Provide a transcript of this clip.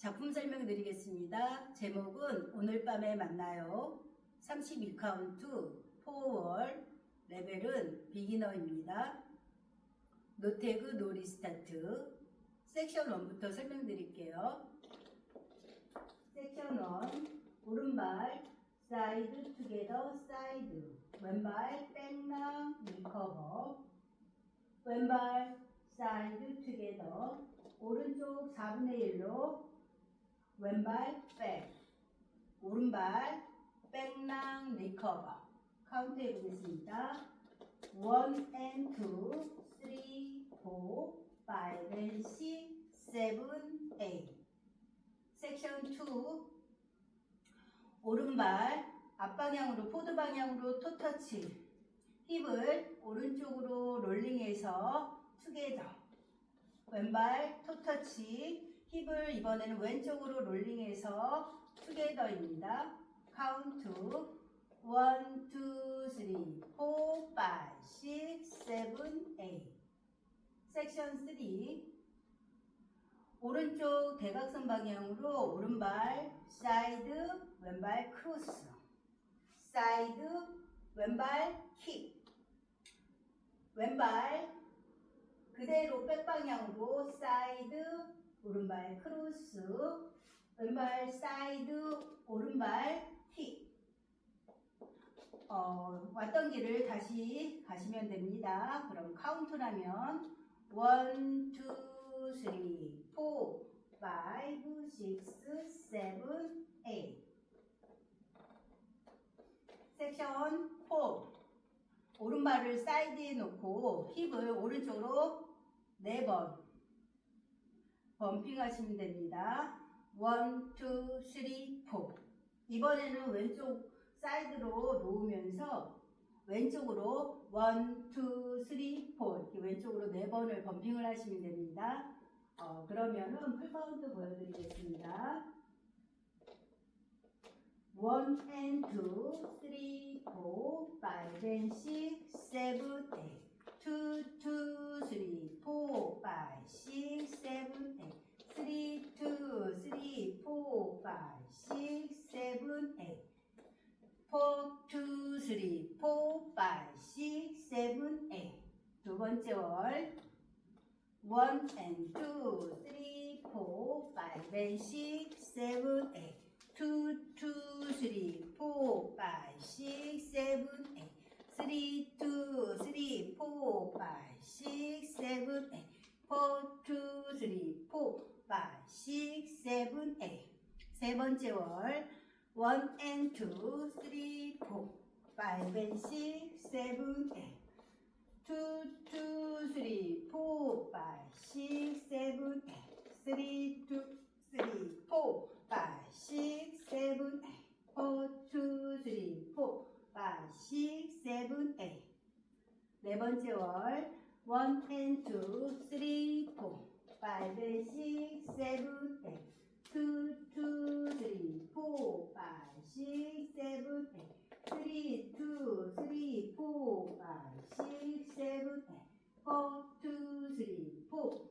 작품 설명 드리겠습니다. 제목은 오늘 밤에 만나요. 31카운트 4월 레벨은 비기너입니다. 노태그 노리스타트 섹션 1부터 설명드릴게요. 섹션 1 오른발 사이드 투게더 사이드 왼발 백랑 리커버 왼발 사이드 투게더 오른쪽 4분의 1로 왼발 백 오른발 백랑 리커버. 카운트 해보겠습니다. 1 and 2 3 4 5 and 6 7 8 섹션 2 오른발 앞방향으로 포드 방향으로 토터치. 힙을 오른쪽으로 롤링해서 투게더. 왼발 토터치 힙을 이번에는 왼쪽으로 롤링해서 투게더입니다. 카운트 1, 2, 3, 4, 5, 6, 7, 8 섹션 3 오른쪽 대각선 방향으로 오른발 사이드 왼발 크로스. 사이드 왼발 킥 왼발 그대로 백방향으로 사이드 오른발 크로스 왼발 사이드 오른발 킥. 어, 왔던 길을 다시 가시면 됩니다. 그럼 카운트라면 1, 2, 3, 4, 5, 6, 7, 8 섹션 4 오른발을 사이드에 놓고 힙을 오른쪽으로 4번 범핑 하시면 됩니다. 1, 2, 3, 4 이번에는 왼쪽 사이드로 놓으면서 왼쪽으로 1, 2, 3, 4 이렇게 왼쪽으로 4번을 범핑을 하시면 됩니다. 어, 그러면은 풀카운트 보여드리겠습니다. 1 and 2, 3, 4, 5 and 6, 7, 8 2, 2, 3, 4, 5, 6, 7, 8 3, 2, 3, 4, 5, 6, 7, 8 4, 2, 3, 4, 5, 6, 7, 8두 번째 월1 and 2, 3, 4, 5 and 6, 7, 8 2, 2, 3, 4, 5, 6, 7, 8 3, 2, 3, 4, 5, 6, 7, 8 4, 2, 3, 4, 5, 6, 7, 8세 번째 월1 and 2, 3, 4 5 and 6, 7, 8 2, 2, 3, 4, 5, 6, 7, 8 3, 2, 3, 4, 5, 6, 7, 8 4, 2, 3, 4, 5, 6, 7, 8 네 번째 월 1 and 2, 3, 4 5 and 6, 7, 8 2, 2, 3, 4, 5, 6, 7, 8 3, 2, 3, 4, 5, 6, 7, 8 4, 2, 3, 4, 5, 6, 7, 8